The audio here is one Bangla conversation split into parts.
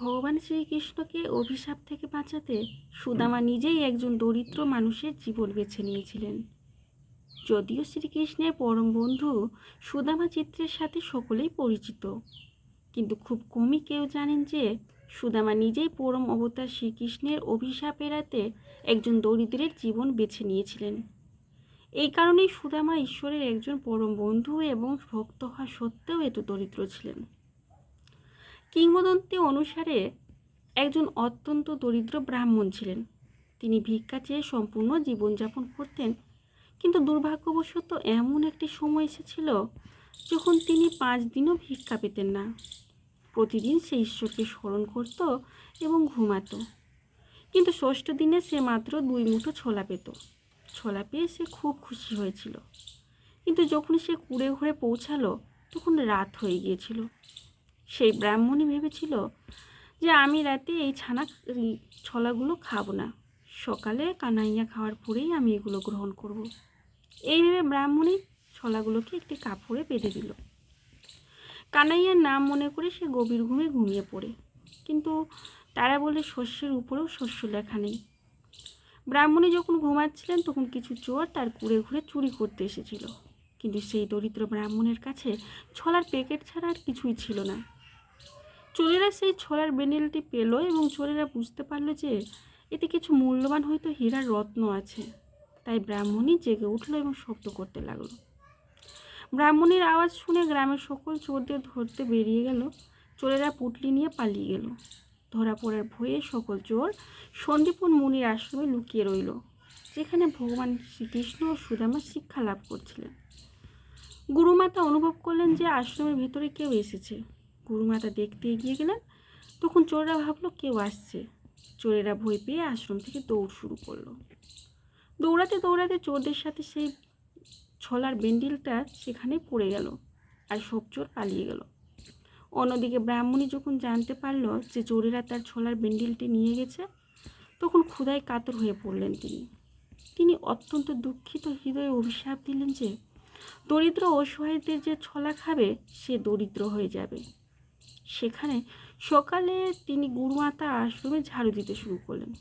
ভগবান শ্রীকৃষ্ণকে অভিশাপ থেকে বাঁচাতে সুদামা নিজেই একজন দরিদ্র মানুষের জীবন বেছে নিয়েছিলেন। যদিও শ্রীকৃষ্ণের পরম বন্ধু সুদামা চিত্রের সাথে সকলেই পরিচিত। কিন্তু খুব কমই কেউ জানেন যে সুদামা নিজেই পরম অবতার শ্রীকৃষ্ণের অভিশাপ এড়াতে একজন দরিদ্রের জীবন বেছে নিয়েছিলেন। এই কারণেই সুদামা ঈশ্বরের একজন পরম বন্ধু এবং ভক্ত হওয়া সত্ত্বেও এত দরিদ্র ছিলেন। কিংবদন্তি অনুসারে একজন অত্যন্ত দরিদ্র ব্রাহ্মণ ছিলেন। তিনি ভিক্ষা চেয়ে সম্পূর্ণ জীবনযাপন করতেন, কিন্তু দুর্ভাগ্যবশত এমন একটি সময় এসেছিল যখন তিনি পাঁচ দিনও ভিক্ষা পেতেন না। প্রতিদিন সে ঈশ্বরকে স্মরণ করত এবং ঘুমাতো। কিন্তু ষষ্ঠ দিনে সে মাত্র দুই মুঠো ছোলা পেত। ছোলা পেয়ে সে খুব খুশি হয়েছিল। কিন্তু যখন সে কুড়ে ঘরে পৌঁছালো, তখন রাত হয়ে গিয়েছিল। সেই ব্রাহ্মণই ভেবেছিল যে আমি রাতে এই ছানা ছলাগুলো খাব না। সকালে কানাইয়া খাওয়ার পরেই আমি এগুলো গ্রহণ করব। এই ভেবে ব্রাহ্মণী ছলাগুলোকে একটি কাপড়ে বেঁধে দিল। কানাইয়ার নাম মনে করে সে গভীর ঘুমে ঘুমিয়ে পড়ে। কিন্তু তারা বলে শস্যের উপরেও শস্য লেখা নেই। ব্রাহ্মণী যখন ঘুমাচ্ছিলেন, তখন কিছু চোর তার কুড়ে ঘুরে চুরি করতে এসেছিল। কিন্তু সেই দরিদ্র ব্রাহ্মণের কাছে ছলার প্যাকেট ছাড়া আর কিছুই ছিল না। চোরেরা সেই ছলার বেনেলটি পেল এবং চোরেরা বুঝতে পারল যে এতে কিছু মূল্যবান হয়তো হীরার রত্ন আছে। তাই ব্রাহ্মণী জেগে উঠল এবং শব্দ করতে লাগল। ব্রাহ্মণীর আওয়াজ শুনে গ্রামের সকল চোরদের ধরতে বেরিয়ে গেল। চোরেরা পুটলি নিয়ে পালিয়ে গেল। ধরা পড়ার ভয়ে সকল চোর সন্দীপন মুনির আশ্রমে লুকিয়ে রইল, যেখানে ভগবান শ্রীকৃষ্ণ ও সুদামা শিক্ষা লাভ করছিলেন। গুরুমাতা অনুভব করলেন যে আশ্রমের ভেতরে কেউ এসেছে। গুরুমাতা দেখতে এগিয়ে গেলেন। তখন চোররা ভাবলো, কেউ আসছে। চোরেরা ভয় পেয়ে আশ্রম থেকে দৌড় শুরু করল। দৌড়াতে দৌড়াতে চোরদের সাথে সেই ছলার বেন্ডিলটা সেখানে পড়ে গেল আর সব চোর পালিয়ে গেল। অন্যদিকে ব্রাহ্মণী যখন জানতে পারল যে চোরেরা তার ছলার বেন্ডিলটি নিয়ে গেছে, তখন ক্ষুধায় কাতর হয়ে পড়লেন তিনি। তিনি অত্যন্ত দুঃখিত হৃদয়ে অভিশাপ দিলেন যে, দরিদ্র অসহায়দের যে ছলা খাবে, সে দরিদ্র হয়ে যাবে। সেখানে সকালে তিনি গুরুমাতা আশ্রমে ঝাড়ু দিতে শুরু করলেন।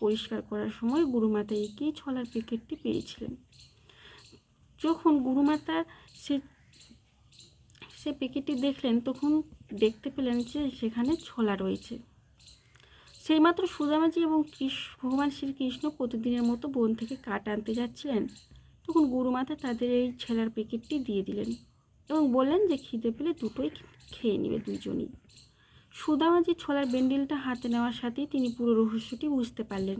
পরিষ্কার করার সময় গুরুমাতা একেই ছলার প্যাকেটটি পেয়েছিলেন। যখন গুরুমাতা সে সে প্যাকেটটি দেখলেন, তখন দেখতে পেলেন যে সেখানে ছোলা রয়েছে। সেইমাত্র সুদামাজি এবং কৃষ্ণ ভগবান শ্রীকৃষ্ণ প্রতিদিনের মতো বন থেকে কাঠ আনতে যাচ্ছিলেন। তখন গুরুমাতা তাদের এই ছেলার প্যাকেটটি দিয়ে দিলেন। এবং বললেন যে খিদে পেলে দুটোই খেয়ে নেবে দুইজনই সুদামাজি ছোলার বেন্ডিলটা হাতে নেওয়ার সাথেই তিনি পুরো রহস্যটি বুঝতে পারলেন।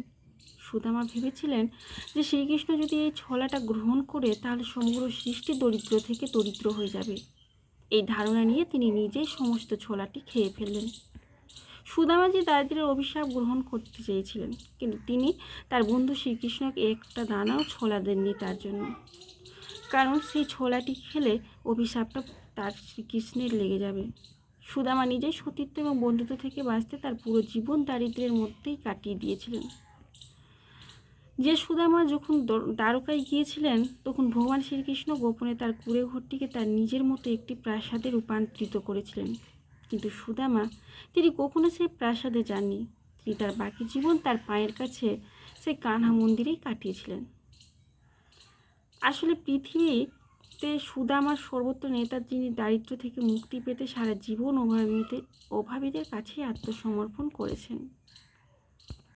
সুদামা ভেবেছিলেন যে শ্রীকৃষ্ণ যদি এই ছলাটা গ্রহণ করে, তাহলে সমগ্র সৃষ্টি দরিদ্র থেকে দরিদ্র হয়ে যাবে। এই ধারণা নিয়ে তিনি নিজেই সমস্ত ছোলাটি খেয়ে ফেললেন। সুদামাজি দারিদ্রের অভিশাপ গ্রহণ করতে চেয়েছিলেন, কিন্তু তিনি তার বন্ধু শ্রীকৃষ্ণকে একটা দানাও ছোলা দেননি তার জন্য। কারণ সেই ছোলাটি খেলে অভিশাপটা তার শ্রীকৃষ্ণের লেগে যাবে। সুদামা নিজেই সতীত্ব এবং বন্ধুত্ব থেকে বাঁচতে তার পুরো জীবন দারিদ্র্যের মধ্যেই কাটিয়ে দিয়েছিলেন। যে সুদামা যখন দ্বারকায় গিয়েছিলেন, তখন ভগবান শ্রীকৃষ্ণ গোপনে তার কুড়ে ঘরটিকে তার নিজের মতো একটি প্রাসাদে রূপান্তরিত করেছিলেন। কিন্তু সুদামা, তিনি কখনো সেই প্রাসাদে যাননি। তিনি তার বাকি জীবন তার পায়ের কাছে সেই কানহা মন্দিরেই কাটিয়েছিলেন। আসলে পৃথিবীতে সুদামার সর্বত্র নেতা যিনি দারিদ্র্য থেকে মুক্তি পেতে সারা জীবন অভাবীদের অভাবীদের কাছে আত্মসমর্পণ করেছেন।